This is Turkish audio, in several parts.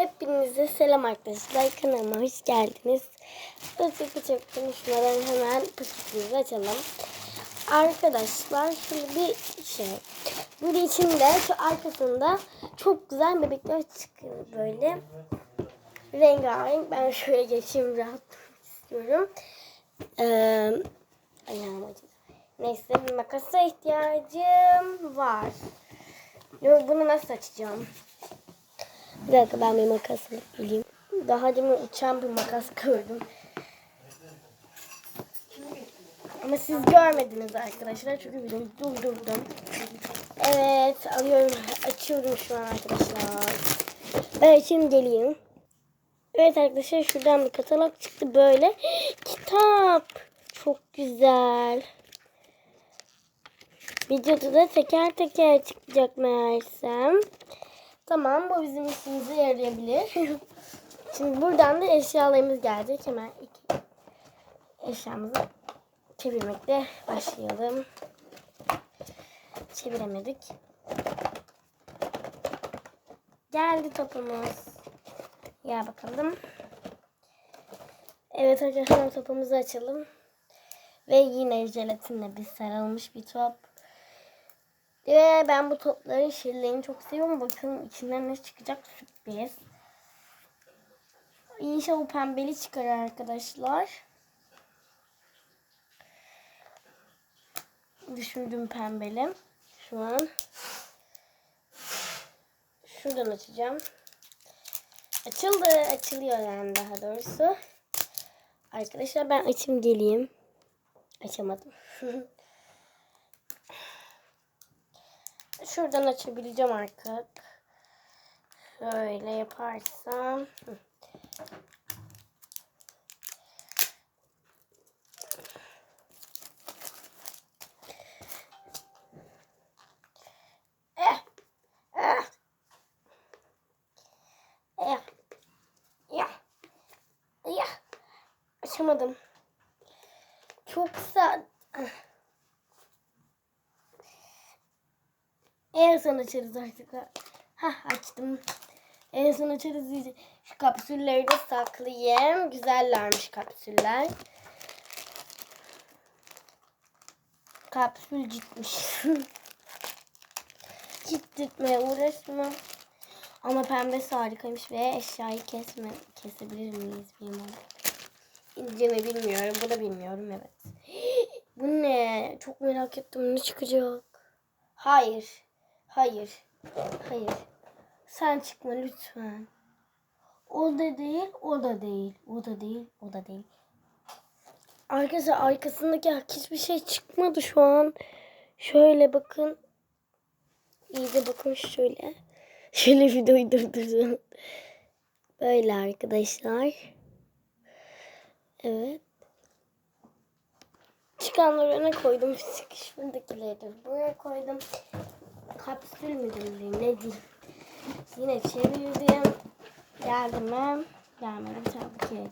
Hepinize selam arkadaşlar. Kanalıma hoş geldiniz. Hızlıca çok konuşmadan hemen paketimizi açalım. Arkadaşlar şimdi bir şey. Bunun içinde şu arkasında çok güzel bebekler çıkıyor böyle. Rengarenk. Ben şöyle geçeyim rahat istiyorum. Ee. Neyse bir makasa ihtiyacım var. Bunu nasıl açacağım? Bir dakika ben bir makas geleyim. Daha demin uçan bir makas gördüm. Ama siz görmediniz arkadaşlar çünkü videomu durdurdum. Evet alıyorum açıyorum şu an arkadaşlar. Evet şimdi geleyim. Evet arkadaşlar şuradan bir katalog çıktı böyle. Kitap. Çok güzel. Videoda da teker teker çıkacak meğersem. Tamam bu bizim işimize yarayabilir. Şimdi buradan da eşyalarımız gelecek. Hemen iki eşyamızı çevirmekle başlayalım. Çeviremedik. Geldi topumuz. Gel bakalım. Evet arkadaşlar topumuzu açalım. Ve yine jelatinle bir sarılmış bir top. Ve ben bu topların şirlerini çok seviyorum. Bakın içinden ne çıkacak sürpriz. İnşallah pembeli çıkar arkadaşlar. Düşündüm pembeli. Şu an. Şuradan açacağım. Açıldı. Açılıyor yani daha doğrusu. Arkadaşlar ben açayım geleyim. Açamadım. Şuradan açabileceğim artık. Şöyle yaparsam. Eh, eh. Eh. Açamadım. Çok sert. En son açarız artık. Hah açtım. En son açarız diyeceğim. Şu kapsülleri de saklayayım. Güzellermiş kapsüller. Kapsül citmiş. Cittirtmeye uğraşma. Ama pembesi harikaymış ve eşyayı kesme, kesebilir miyiz bilmiyorum. İnce mi bilmiyorum. Bu da bilmiyorum evet. Bu ne? Çok merak ettim ne çıkacak. Hayır. Hayır. Hayır. Sen çıkma lütfen. O da değil, o da değil. O da değil, o da değil. Arkadaşlar arkasındaki hiçbir şey çıkmadı şu an. Şöyle bakın. İyi de bakın şöyle. Şöyle videoyu durdurun. Böyle arkadaşlar. Evet. Çıkanları öne koydum. Şuradakileri de buraya koydum. Kapsül mü diyeyim ne. Yine çevirdim. Geldi mi? Tabii ki.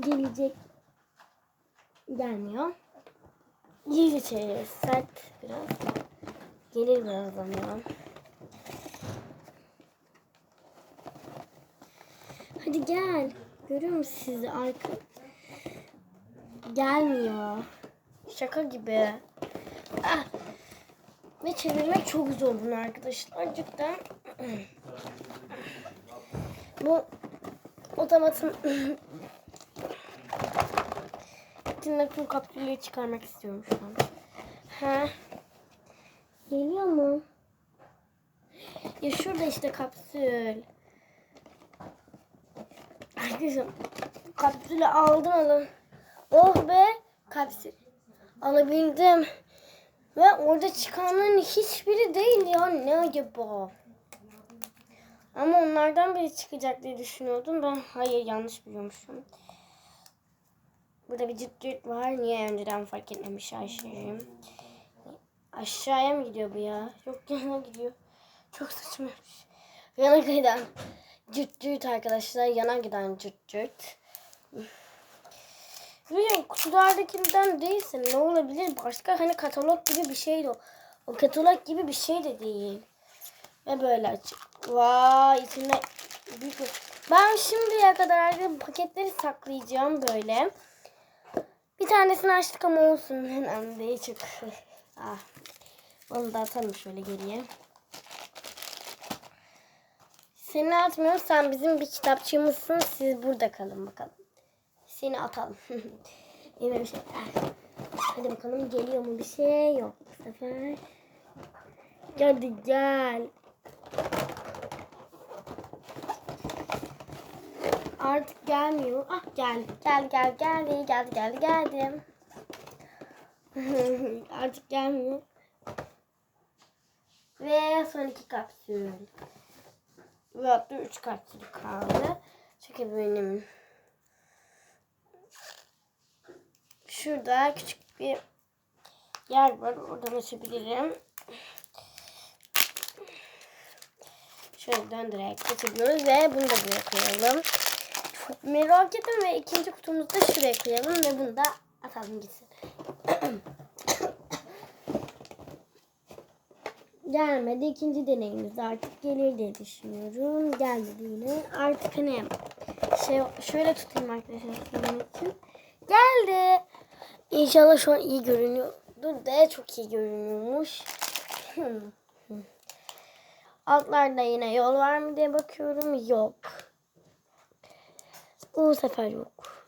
Gelecek. Gelmiyor. İyice çeviririz. Sert biraz. Gelir birazdan ya. Hadi gel. Görüyor musun sizi arka? Gelmiyor. Şaka gibi. Ah. Ve çevirmek çok zor bunu arkadaşlar. Cidden. Bu otomatın içinden tüm kapsülleri çıkarmak istiyorum şu an. Ha. Geliyor mu? Ya şurada işte kapsül. Arkadaşlar kapsülü aldım alın. Oh be kapsül. Alabildim. Ve orada çıkanların hiçbiri değil ya. Ne acaba? Ama onlardan biri çıkacak diye düşünüyordum. Ben hayır yanlış biliyormuşum. Burada bir cırt var. Niye önceden fark etmemiş Ayşe'cim? Aşağıya mı gidiyor bu ya? Yok yana gidiyor. Çok saçmaymış. Yana giden cırt arkadaşlar. Yana giden cırt cırt. Bilmiyorum kutulardakinden değilse ne olabilir? Başka hani katalog gibi bir şeydi o. O katalog gibi bir şey de değil. Ve böyle açık. Vay içinde büyük bir... Ben şimdiye kadar paketleri saklayacağım böyle. Bir tanesini açtık ama olsun. Önemli değil çok. ah. Onu da atalım şöyle geriye. Seni atmıyorum. Sen bizim bir kitapçığımızsın. Siz burada kalın bakalım. Seni atalım. Yine bir şey. Hadi bakalım geliyor mu bir şey yok bu sefer. Hadi gel. Artık gelmiyor. Ah geldi. Gel gel geldi. Geldi geldi geldi. Artık gelmiyor. Ve son iki kapsül. Ve hatta üç kapsül kaldı. Çünkü benim şurada küçük bir yer var. Oradan açabilirim. Şöyle döndürerek geçebiliyoruz ve bunu da buraya koyalım. Çok merak ettim ve ikinci kutumuzu da şuraya koyalım ve bunu da atalım gitsin. Gelmedi. ikinci deneyimiz artık gelir diye düşünüyorum. Gelmedi yine. Artık hani şey şöyle tutayım arkadaşlar için. Geldi. İnşallah şu an iyi görünüyordur de çok iyi görünüyormuş. Altlarda yine yol var mı diye bakıyorum. Yok. Bu sefer yok.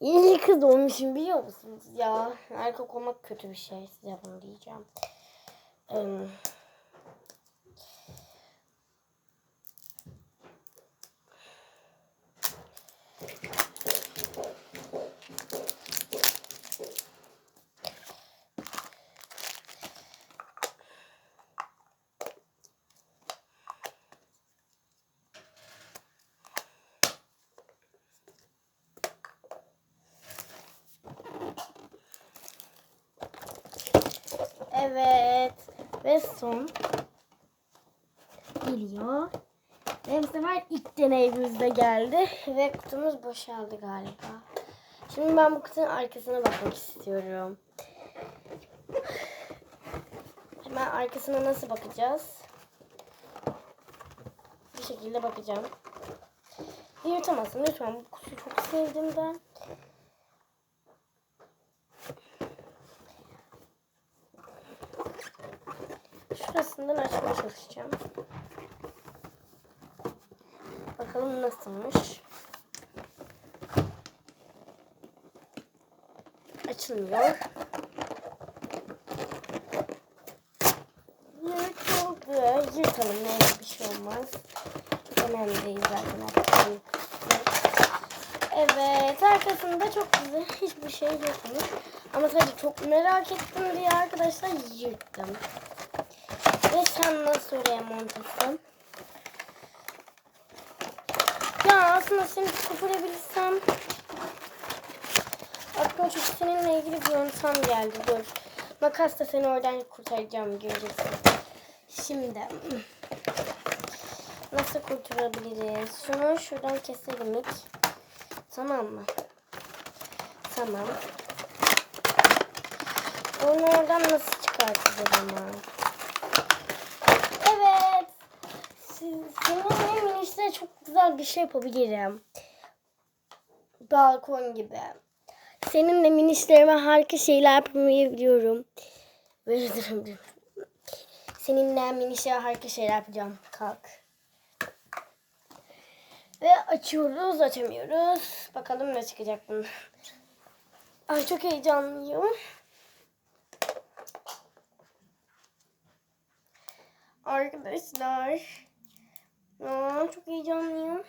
İyi kız olmuşum biliyor musunuz ya? Erkek olmak kötü bir şey. Size bunu diyeceğim. Ee, Evet. Son geliyor. Ve bu sefer ilk deneyimiz de geldi. Ve kutumuz boşaldı galiba. Şimdi ben bu kutunun arkasına bakmak istiyorum. Hemen arkasına nasıl bakacağız? Bir şekilde bakacağım. Yırtamazsın lütfen. Bu kutuyu çok sevdim ben. Nasılmış. Açılmıyor. Yırtıldı. Yırtalım. Neyse bir şey olmaz. Önemli değil zaten. Evet. Arkasında çok güzel. Hiçbir şey yokmuş. Ama sadece çok merak ettim diye arkadaşlar yırttım. Ve sen nasıl oraya montasın? Ya aslında seni koparabilsem aklıma çok seninle ilgili bir yöntem geldi. Dur. Makasla seni oradan kurtaracağım göreceksin. Şimdi nasıl kurtarabiliriz? Şunu şuradan keselim. Tamam mı? Tamam. Onu oradan nasıl çıkartacağız ama? Evet. Seninle minişte çok güzel bir şey yapabilirim. Balkon gibi. Seninle minişlerime harika şeyler yapmayı biliyorum. Böyle durum. Seninle minişe harika şeyler yapacağım. Kalk. Ve açıyoruz, açamıyoruz. Bakalım ne çıkacak bunun. Ay çok heyecanlıyım. Arkadaşlar. Aa, çok heyecanlıyım.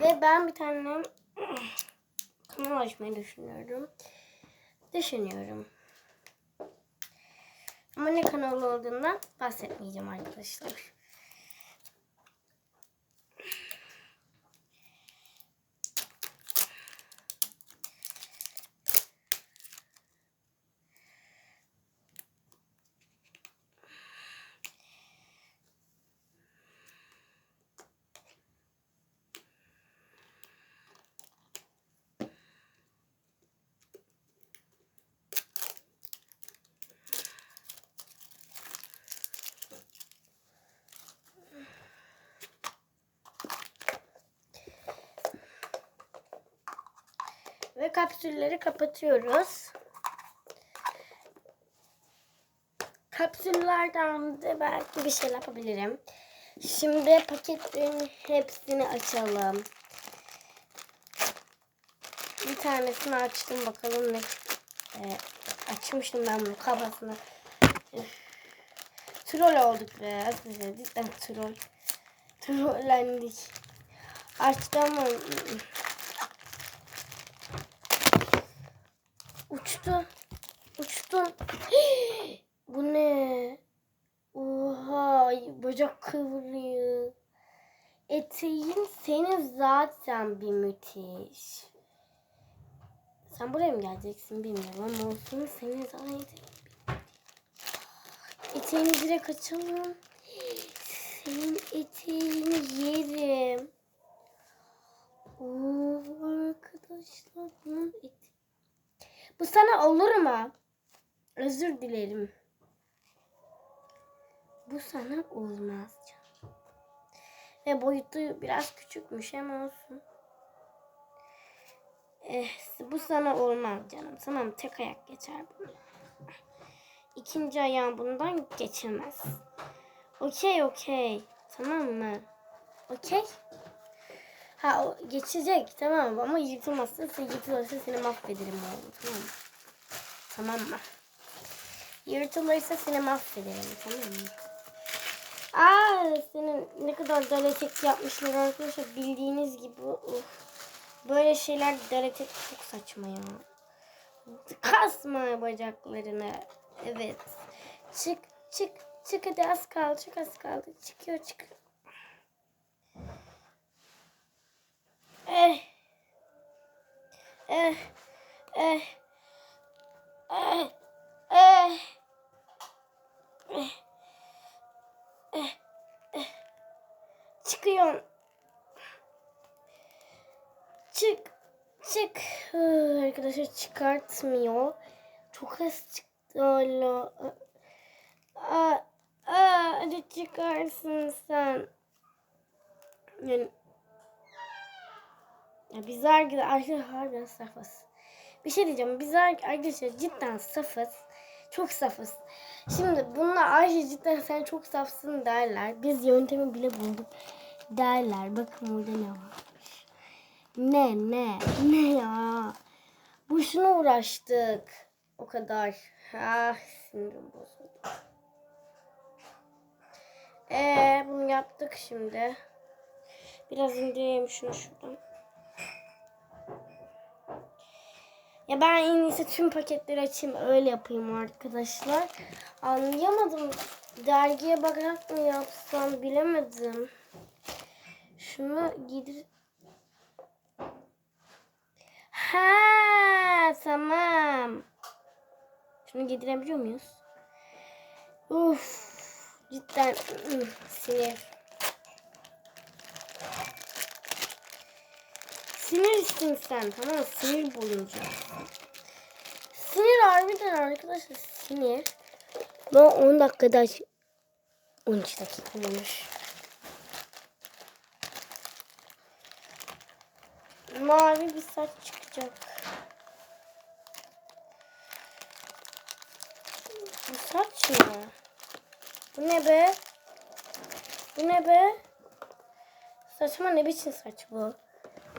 Ve ben bir tane kanal açmayı düşünüyorum. Düşünüyorum. Ama ne kanalı olduğundan bahsetmeyeceğim arkadaşlar. Kapsülleri kapatıyoruz. Kapsüllerden de belki bir şey yapabilirim. Şimdi paketlerin hepsini açalım. Bir tanesini açtım bakalım ne ee, açmıştım ben bunu kafasına. Üf. Troll olduk be. Cidden troll. Trollendik. Açtım ama uçtu. Uçtu. Bu ne? Oha bacak kıvrıyor. Eteğin senin zaten bir müthiş. Sen buraya mı geleceksin bilmiyorum ama olsun senin zaten eteğin Eteğini direkt açalım. Senin eteğini yerim. Oo arkadaşlar bunun eti. Bu sana olur mu? Özür dilerim. Bu sana olmaz canım. Ve boyutu biraz küçükmüş ama olsun. Eh, bu sana olmaz canım. Tamam tek ayak geçer bu. İkinci ayağım bundan geçemez. Okey okey. Tamam mı? Okey. Ha o geçecek tamam ama yırtılmazsa, yırtılırsa seni mahvederim oğlum tamam mı? Tamam mı? Yırtılırsa seni mahvederim tamam mı? Aa senin ne kadar daletek yapmışlar arkadaşlar bildiğiniz gibi. Uf. Böyle şeyler daletek çok saçma ya. Kasma bacaklarını. Evet. Çık çık çık hadi az kaldı çok az kaldı. Çıkıyor çık. Eh. Eh. Eh. Eh. Eh. Çıkıyorum. Çık. Çık. Arkadaşlar çıkartmıyor. Çok az çıktı hala. Aa, aa, hadi çıkarsın sen. Yani ya biz arkadaşlar harbiden safız. Bir şey diyeceğim. Biz arkadaşlar cidden safız. Çok safız. Şimdi bunlar Ayşe cidden sen çok safsın derler. Biz yöntemi bile bulduk derler. Bakın burada ne varmış. Ne ne ne ya. Boşuna uğraştık. O kadar. Ah sinirim bozuldu. Ee, bunu yaptık şimdi. Biraz indireyim şunu şuradan. Ya ben en iyisi tüm paketleri açayım öyle yapayım arkadaşlar. Anlayamadım. Dergiye bakarak mı yapsam bilemedim. Şunu giydir... Ha tamam. Şunu giydirebiliyor muyuz? Uf, cidden sinir. Sinirsin sen tamam mı? Sinir boyunca. Sinir harbiden arkadaşlar sinir. Ben 10 dakikada 12 dakika olmuş. Mavi bir saç çıkacak. Bu saç mı? Bu ne be? Bu ne be? Saçma ne biçim saç bu?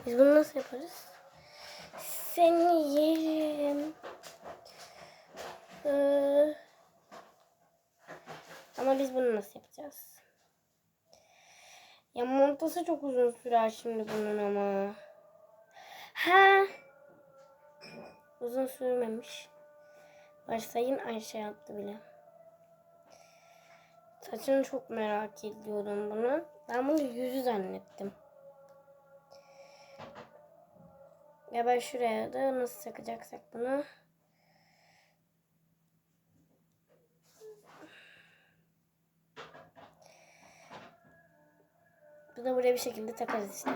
Biz bunu nasıl yaparız? Seni yerim. Ee, ama biz bunu nasıl yapacağız? Ya montası çok uzun sürer şimdi bunun ama. Ha. Uzun sürmemiş. Varsayın Ayşe yaptı bile. Saçını çok merak ediyorum bunu. Ben bunu yüzü zannettim. Ya ben şuraya da nasıl takacaksak bunu. Bu da buraya bir şekilde takarız işte.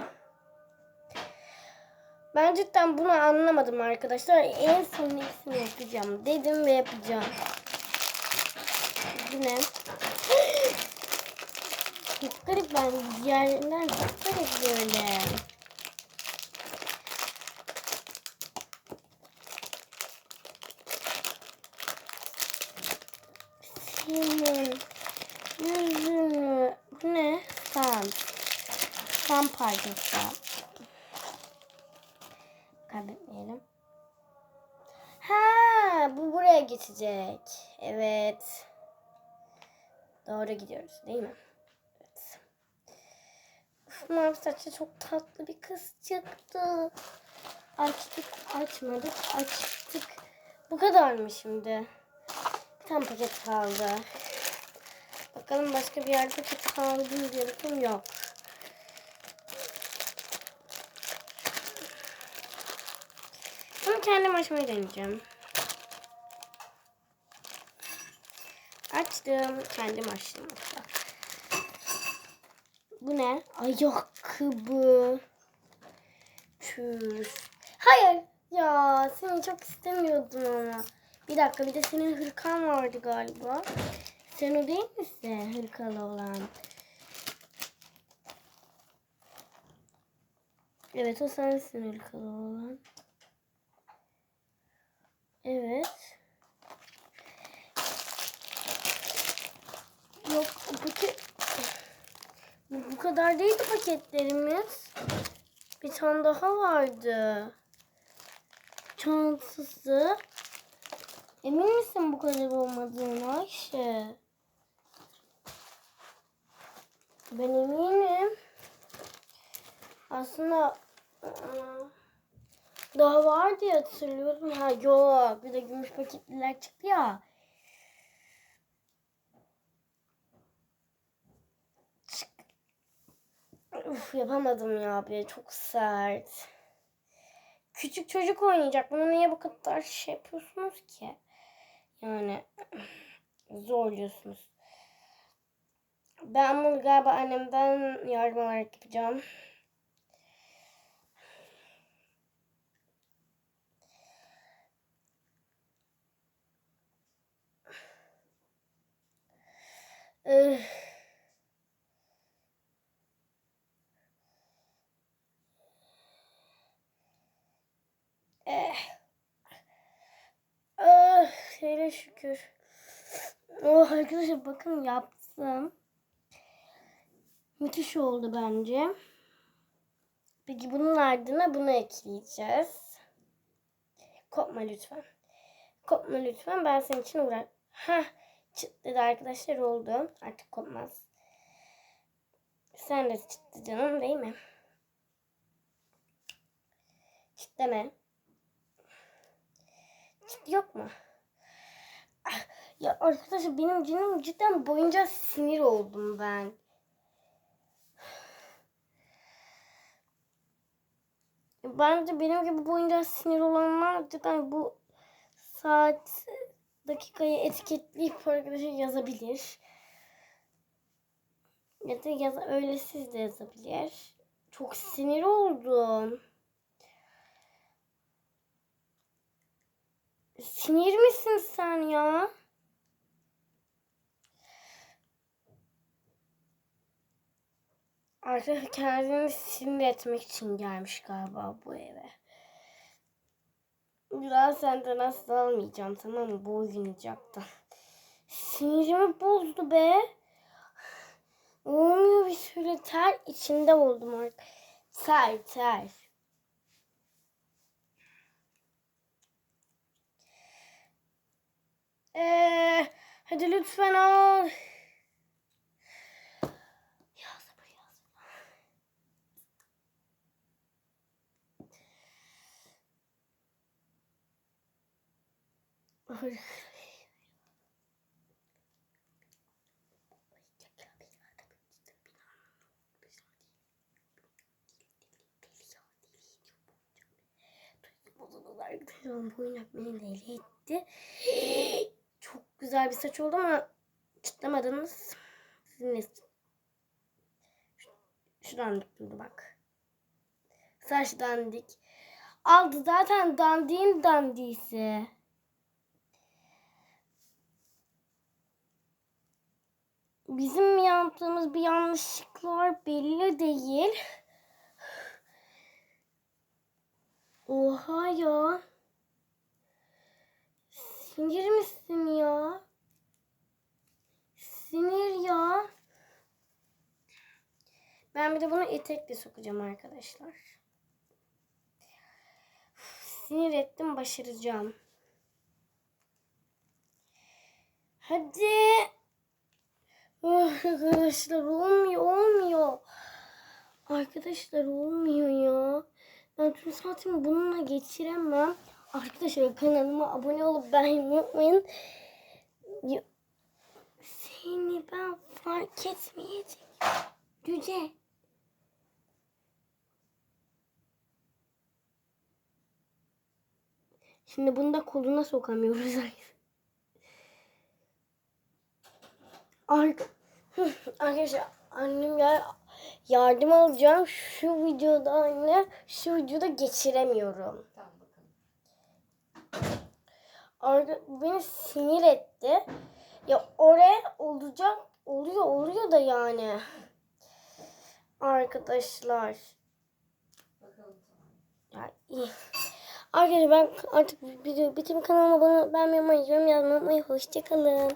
Ben cidden bunu anlamadım arkadaşlar. En son hepsini yapacağım dedim ve yapacağım. Yine. Garip ben diğerlerinden garip böyle. Etti. Kaybetmeyelim. Ha, bu buraya geçecek. Evet. Doğru gidiyoruz değil mi? Evet. Uf, mavi saçlı çok tatlı bir kız çıktı. Açtık, açmadık, açtık. Bu kadar mı şimdi? Bir tane paket kaldı. Bakalım başka bir yerde kaldı mı diye. Yok. Kendim açmayı deneyeceğim. Açtım. Kendim açtım. Bu ne? Ayakkabı. Çüş. Hayır. Ya seni çok istemiyordum ama. Bir dakika bir de senin hırkan vardı galiba. Sen o değil misin hırkalı olan? Evet o sensin hırkalı olan. Evet. Yok. Bu, bu kadar değildi paketlerimiz. Bir tane daha vardı. Çantası. Emin misin bu kadar olmadığını Ayşe? Ben eminim. Aslında ıı, daha var diye hatırlıyorum. Ha yok. Bir de gümüş paketliler çıktı ya. Çık. Uf yapamadım ya abi. Çok sert. Küçük çocuk oynayacak. Bunu niye bu kadar şey yapıyorsunuz ki? Yani zorluyorsunuz. Ben bunu galiba annemden yardım alarak yapacağım. Üh. Eh. Ah, şükür. Oh arkadaşlar bakın yaptım. Müthiş oldu bence. Peki bunun ardına bunu ekleyeceğiz. Kopma lütfen. Kopma lütfen. Ben senin için uğraş. Çıt dedi arkadaşlar oldu. Artık kopmaz. Sen de çıktı canım değil mi? Çıt deme. Çıt yok mu? Ah, Ya arkadaşlar benim canım cidden boyunca sinir oldum ben. Bence benim gibi boyunca sinir olanlar cidden bu saat dakikayı etiketleyip arkadaşa yazabilir. Ya da yaz öyle siz de yazabilir. Çok sinir oldum. Sinir misin sen ya? Arkadaşlar kendini sinir etmek için gelmiş galiba bu eve. Biraz senden asla almayacağım tamam mı? Bu oynayacaktan. Sinirimi bozdu be. Olmuyor bir süre ter içinde oldum artık. Ter ter. Ee, hadi lütfen al. Ya sabır ya sabır. Bu oyuncak beni deli etti. Çok güzel bir saç oldu ama çıtlamadınız. Sizin ne? Şu dandik durdu bak. Saç dandik. Aldı zaten dandiğin dandisi. Bizim yaptığımız bir yanlışlıklar belli değil. Oha ya. Sinir misin ya? Sinir ya. Ben bir de bunu etekle sokacağım arkadaşlar. Sinir ettim başaracağım. Hadi. Ah, Arkadaşlar olmuyor olmuyor. Arkadaşlar olmuyor ya. Ben tüm saatimi bununla geçiremem. Arkadaşlar kanalıma abone olup beğenmeyi unutmayın. Seni ben fark etmeyeceğim. Cüce. Şimdi bunu da koluna sokamıyoruz. Arka... Arkadaşlar annem ya yardım alacağım. Şu videoda anne şu videoda geçiremiyorum. Tamam bakalım. Beni sinir etti. Ya oraya olacak oluyor oluyor da yani. Arkadaşlar. Ya iyi. Arkadaşlar ben artık video bitim kanalıma abone olmayı, beğenmeyi, yorum yazmayı unutmayın. Hoşçakalın.